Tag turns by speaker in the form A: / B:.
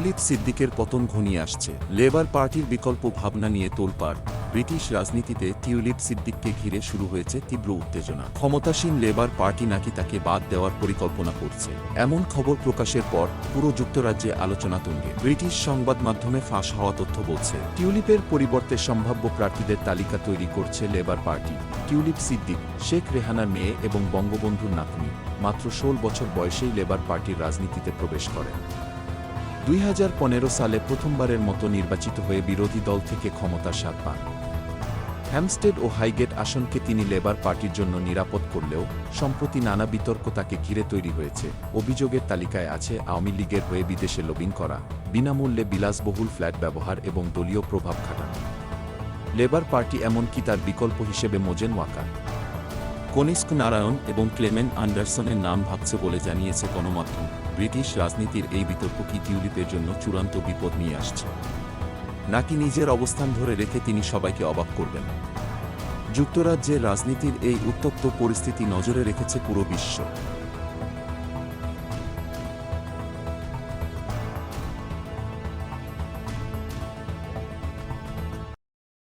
A: Tulip সিদ্দিকের পতন ঘনিয়ে আসছে। লেবার পার্টির বিকল্প ভাবনা নিয়ে তোলপাড়। ব্রিটিশ রাজনীতিতে টিউলিপ সিদ্দিককে ঘিরে শুরু হয়েছে তীব্র উত্তেজনা। ক্ষমতাসীন লেবার পার্টি নাকি তাকে বাদ দেওয়ার পরিকল্পনা করছে। এমন খবর প্রকাশের পর পুরো যুক্তরাজ্যে আলোচনা তুঙ্গে। ব্রিটিশ সংবাদ মাধ্যমে ফাঁস হওয়া তথ্য বলছে, টিউলিপের পরিবর্তে সম্ভাব্য প্রার্থীদের তালিকা তৈরি করছে Labour Party. Tulip Siddiq, Sheikh রেহানার মেয়ে এবং বঙ্গবন্ধুর নাতনি। মাত্র ষোল বছর বয়সেই লেবার পার্টির রাজনীতিতে প্রবেশ করেন। দুই হাজার পনেরো সালে প্রথমবারের মতো নির্বাচিত হয়ে বিরোধী দল থেকে ক্ষমতার স্বাদ পান। হ্যামস্টেড ও হাইগেট আসনকে তিনি লেবার পার্টির জন্য নিরাপদ করলেও, সম্প্রতি নানা বিতর্ক তাকে ঘিরে তৈরি হয়েছে। অভিযোগের তালিকায় আছে, আওয়ামী লীগের হয়ে বিদেশে লবিং করা, বিনামূল্যে বিলাসবহুল ফ্ল্যাট ব্যবহার এবং দলীয় প্রভাব খাটানো। লেবার পার্টি এমনকি তার বিকল্প হিসেবে মোজেন ওয়াকার। কনিষ্ক নারায়ণ এবং ক্লেমেন্ট আন্ডারসনের নাম ভাবছে বলে জানিয়েছে গণমাধ্যম। ব্রিটিশ রাজনীতির এই বিতর্ক কি টিউলিপের জন্য চূড়ান্ত বিপদ নিয়ে আসছে? নাকি নিজের অবস্থান ধরে রেখে তিনি সবাইকে অবাক করবেন? যুক্তরাজ্যের রাজনীতির এই উত্তপ্ত পরিস্থিতি নজরে রেখেছে পুরো বিশ্ব।